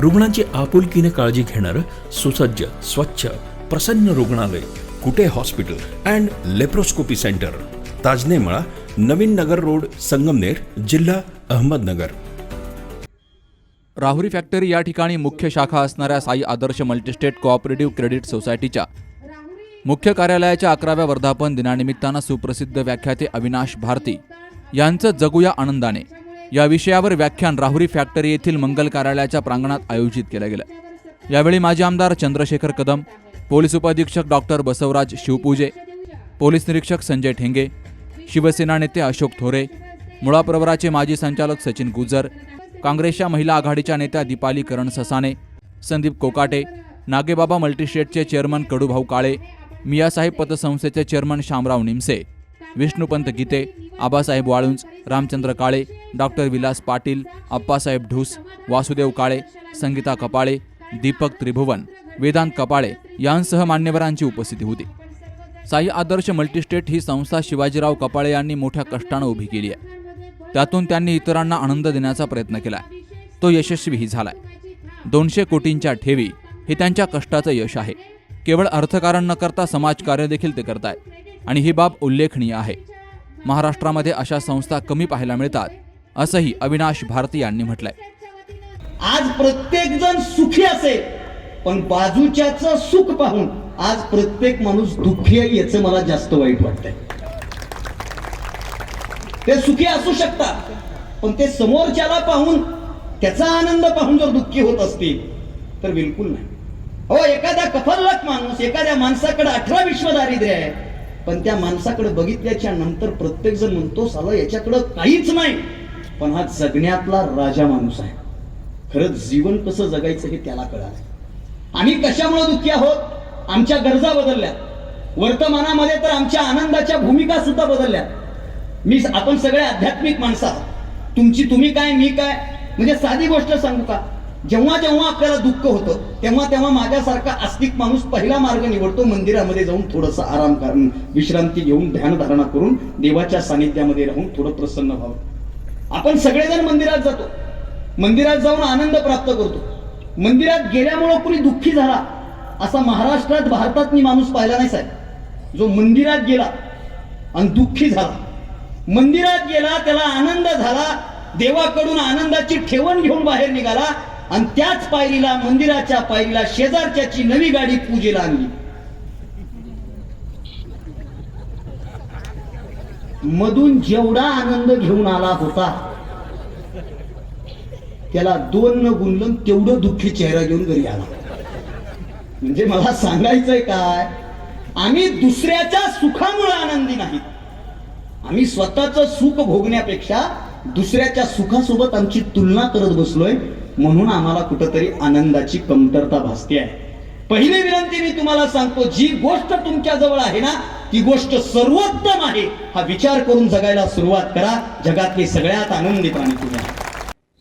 रुग्णांची आपुलकीने काळजी घेणारं सुसज्ज स्वच्छ प्रसन्न रुग्णालय Kute hospital and laparoscopy centre. Tajnemala Navin Nagar road Sangamner जिल्हा अहमदनगर. राहुरी फॅक्टरी या ठिकाणी मुख्य शाखा असणाऱ्या Sai Adarsh multistate cooperative credit सोसायटीच्या मुख्य कार्यालयाच्या अकराव्या वर्धापन दिनानिमित्तानं सुप्रसिद्ध व्याख्याते अविनाश भारती यांचं जगूया आनंदाने या विषयावर व्याख्यान राहुरी फॅक्टरी येथील मंगल कार्यालयाच्या प्रांगणात आयोजित केलं गेलं. यावेळी माजी आमदार चंद्रशेखर कदम पोलीस उपाधीक्षक डॉक्टर बसवराज शिवपूजे पोलीस निरीक्षक संजय ठेंगे शिवसेना नेते अशोक थोरे मुळा प्रवराचे माजी संचालक सचिन गुजर काँग्रेसच्या महिला आघाडीच्या नेत्या दीपाली करण ससाने संदीप कोकाटे नागेबाबा मल्टीस्टेटचे चेअरमन कडूभाऊ काळे मियासाहेब पतसंस्थेचे चेअरमन शामराव निमसे विष्णुपंत गीते आबासाहेब वाळुंज रामचंद्र काळे डॉक्टर विलास पाटील अप्पासाहेब ढूस वासुदेव काळे संगीता कपाळे दीपक त्रिभुवन वेदांत कपाळे यांसह मान्यवरांची उपस्थिती होती. साई आदर्श मल्टीस्टेट ही संस्था शिवाजीराव कपाळे यांनी मोठ्या कष्टानं उभी केली आहे. त्यातून त्यांनी इतरांना आनंद देण्याचा प्रयत्न केला तो यशस्वीही झालाय. दोनशे कोटींच्या ठेवी हे त्यांच्या कष्टाचं यश आहे. केवळ अर्थकारण न करता समाजकार्य देखील ते करतायत. आणि ही बाब उल्लेखनीय आहे. महाराष्ट्रामध्ये अशा संस्था कमी पाहायला मिळतात असंही अविनाश भारती यांनी म्हटलंय. आज प्रत्येक जण सुखी असेल पण बाजूच्याच सुख पाहून आज प्रत्येक माणूस दुःखी आहे याचं मला जास्त वाईट वाटतंय. ते सुखी असू शकतात पण ते समोरच्याला पाहून त्याचा आनंद पाहून जर दुःखी होत असतील तर बिलकुल नाही. हो एखादा कफल्लक माणूस एखाद्या माणसाकडे अठरा विश्व दारिद्र्य आहे पण त्या माणसाकडे बघितल्याच्या नंतर प्रत्येक जण म्हणतो साला याच्याकडं काहीच नाही. पण हा जगण्यातला राजा माणूस आहे. खरंच जीवन कसं जगायचं हे त्याला कळालं आम्ही कशामुळे दुःखी आहोत? आमच्या गरजा बदलल्या वर्तमानामध्ये तर आमच्या आनंदाच्या भूमिका सुद्धा बदलल्या मी आपण सगळे आध्यात्मिक माणसं आहोत. तुमची तुम्ही काय मी काय? म्हणजे साधी गोष्ट सांगू का? जेव्हा जेव्हा आपल्याला दुःख होतं तेव्हा तेव्हा माझ्यासारखा आस्तिक माणूस पहिला मार्ग निवडतो मंदिरामध्ये जाऊन थोडंसं आराम करून विश्रांती घेऊन ध्यानधारणा करून देवाच्या सानिध्यामध्ये राहून थोडं प्रसन्न व्हावं. आपण सगळेजण मंदिरात जातो. मंदिरात जाऊन आनंद प्राप्त करतो. मंदिरात गेल्यामुळं कुणी दुःखी झाला असा महाराष्ट्रात भारतात मी माणूस पाहिला नाही साहेब. जो मंदिरात गेला आणि दुःखी झाला. मंदिरात गेला त्याला आनंद झाला देवाकडून आनंदाची ठेवण घेऊन बाहेर निघाला आणि त्याच पायरीला मंदिराच्या पायरीला शेजारच्याची नवी गाडी पूजेला आणली. मधून जेवढा आनंद घेऊन आला होता त्याला दोन न गुणलं तेवढं दुःखी चेहरा घेऊन घरी आला. म्हणजे मला सांगायचंय काय आम्ही दुसऱ्याच्या सुखामुळे आनंदी नाही आम्ही स्वतःच सुख भोगण्यापेक्षा दुसऱ्याच्या सुखासोबत आमची तुलना करत बसलोय. म्हणून आम्हाला कुठंतरी आनंदाची कमतरता भासते आहे. पहिली विनंती मी तुम्हाला सांगतो जी गोष्ट तुमच्या जवळ आहे ना ती गोष्ट सर्वोत्तम आहे. हा विचार करून जगायला सुरुवात करा. जगातले सगळ्यात आनंदी प्राणी तुम्ही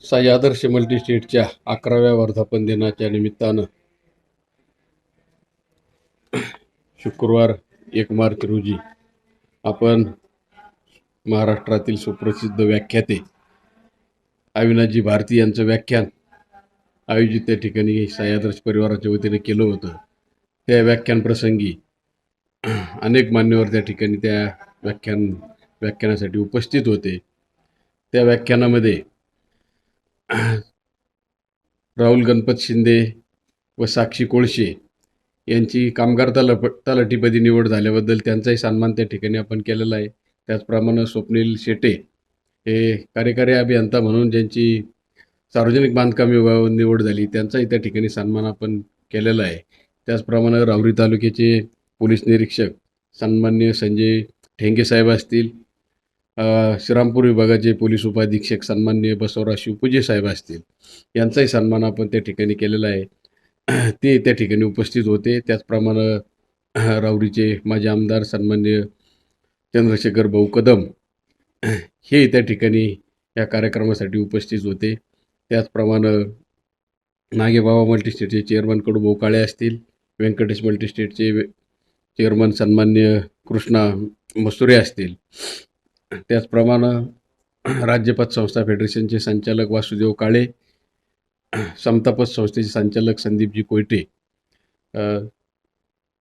सह्यादर्श मल्टी स्टेटच्या अकराव्या वर्धापन दिनाच्या निमित्तानं शुक्रवार एक मार्च रोजी आपण महाराष्ट्रातील सुप्रसिद्ध व्याख्याते अविनाशजी भारती यांचं व्याख्यान आयोजित त्या ठिकाणी साई आदर्श परिवाराच्या वतीने केलं होतं. त्या व्याख्यान प्रसंगी अनेक मान्यवर त्या ठिकाणी त्या व्याख्यान व्याख्यानासाठी उपस्थित होते. त्या व्याख्यानामध्ये राहुल गणपत शिंदे व साक्षी कोळशे यांची कामगार तलप तलाठीपदी निवड झाल्याबद्दल त्यांचाही सन्मान त्या ठिकाणी आपण केलेला आहे. त्याचप्रमाणे स्वप्नील शेटे हे कार्यकारी अभियंता म्हणून ज्यांची सार्वजनिक बांधकाम विभागावर निवड झाली. त्यांचाही त्या ठिकाणी सन्मान आपण केलेला आहे. त्याचप्रमाणे राहुरी तालुक्याचे पोलीस निरीक्षक सन्मान्य संजय ठेंगे साहेब असतील. श्रीरामपूर विभागाचे पोलीस उपाधीक्षक सन्मान्य बसवराज शिवपूजे साहेब असतील. यांचाही सन्मान आपण त्या ठिकाणी केलेला आहे. ते त्या ठिकाणी उपस्थित होते. त्याचप्रमाणे राऊरीचे माजी आमदार सन्मान्य चंद्रशेखर भाऊ कदम हे त्या ठिकाणी या कार्यक्रमासाठी उपस्थित होते. त्याचप्रमाणे नागेबाबा मल्टीस्टेटचे चेअरमन कडू बोकाळे असतील व्यंकटेश मल्टीस्टेटचे चेअरमन सन्मान्य कृष्णा मसुरे असतील. त्याचप्रमाणे राज्यपथ संस्था फेडरेशनचे संचालक वासुदेव काळे समतापथ संस्थेचे संचालक संदीपजी कोयटे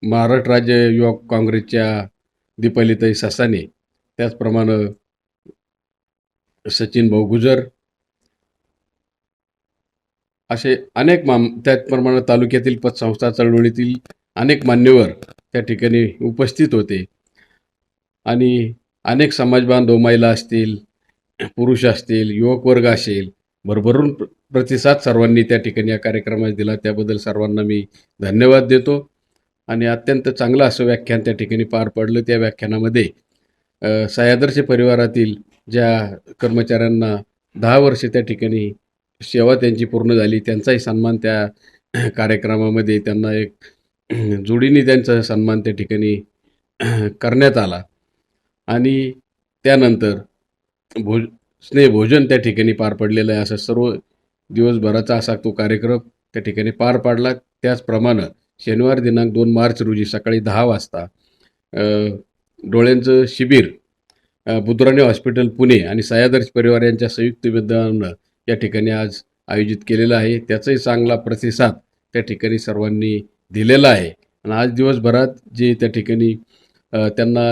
महाराष्ट्र राज्य युवक काँग्रेसच्या दीपालिताई ससाने त्याचप्रमाणे सचिन भाऊ गुजर असे अनेक माम त्याचप्रमाणे तालुक्यातील पतसंस्था चळवळीतील अनेक मान्यवर त्या ठिकाणी उपस्थित होते. आणि अनेक समाजबांधव महिला असतील पुरुष असतील युवक वर्ग असेल भरभरून प्र- प्रतिसाद सर्वांनी त्या ठिकाणी या कार्यक्रमास दिला. त्याबद्दल सर्वांना मी धन्यवाद देतो. आणि अत्यंत चांगलं असं व्याख्यान त्या ठिकाणी पार पडलं. त्या व्याख्यानामध्ये सह्यादर्श परिवारातील ज्या कर्मचाऱ्यांना दहा वर्षे त्या ठिकाणी सेवा त्यांची पूर्ण झाली. त्यांचाही सन्मान त्या कार्यक्रमामध्ये त्यांना एक जोडीने त्यांचा सन्मान त्या ठिकाणी करण्यात आला. आणि त्यानंतर भोज स्नेहभोजन त्या ठिकाणी पार पडलेलं आहे. असं सर्व दिवसभराचा असा तो कार्यक्रम त्या ठिकाणी पार पाडला. त्याचप्रमाणे शनिवार दिनांक दोन मार्च रोजी सकाळी दहा वाजता डोळ्यांचं शिबिर अ, हॉस्पिटल पुणे आणि सह्यादर्श परिवार यांच्या संयुक्त विद्यमानं या ठिकाणी आज आयोजित केलेलं आहे. त्याचाही चांगला प्रतिसाद त्या ठिकाणी सर्वांनी दिलेला आहे. आणि आज दिवसभरात जे त्या ठिकाणी त्यांना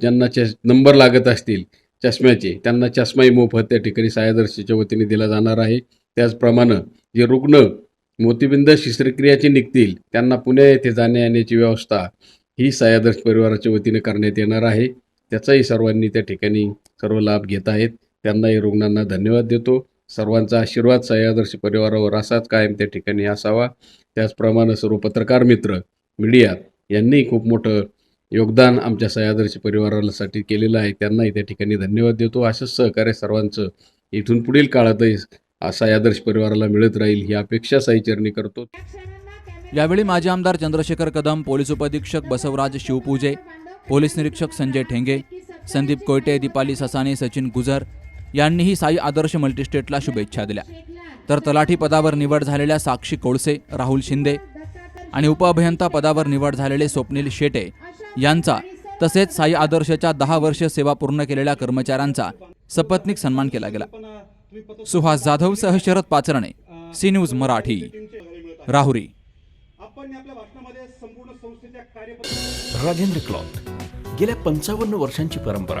ज्यांना चष नंबर लागत असतील चष्म्याचे त्यांना चष्माही मोफत त्या ठिकाणी सायादर्शीच्या वतीने दिला जाणार आहे. त्याचप्रमाणे जे रुग्ण मोतीबिंद शस्त्रक्रियाचे निघतील त्यांना पुणे येथे जाण्या येण्याची व्यवस्था ही सायादर्श परिवाराच्या वतीने करण्यात येणार आहे. त्याचाही सर्वांनी त्या ठिकाणी सर्व लाभ घेत आहेत. त्यांनाही रुग्णांना धन्यवाद देतो. सर्वांचा आशीर्वाद सह्यादर्श परिवारावर असाच कायम त्या ठिकाणी असावा. त्याचप्रमाणे सर्व पत्रकार मित्र मीडिया यांनीही खूप मोठं योगदान आमच्या सह्यादर्श परिवारासाठी केलेलं आहे. त्यांनाही त्या ठिकाणी धन्यवाद देतो. असंच सहकार्य सर्वांचं इथून पुढील काळातही सह्यादर्श परिवाराला मिळत राहील ही अपेक्षा साईचरणी करतो. यावेळी माजी आमदार चंद्रशेखर कदम पोलीस उपअधीक्षक बसवराज शिवपूजे पोलीस निरीक्षक संजय ठेंगे संदीप कोयटे दीपाली ससाने सचिन गुजर यांनीही साई आदर्श मल्टीस्टेटला शुभेच्छा दिल्या. तर तलाठी पदावर निवड झालेल्या साक्षी कोळसे राहुल शिंदे आणि उपअभियंता पदावर निवड झालेले स्वप्नील शेटे यांचा तसेच साई आदर्शच्या दहा वर्ष सेवा पूर्ण केलेल्या कर्मचाऱ्यांचा सपत्निक सन्मान केला गेला. सुहास जाधव सह Sharad Pacharne C news Marathi Rahuri. Rajendra cloth. गेल्या पंचावन्न वर्षांची परंपरा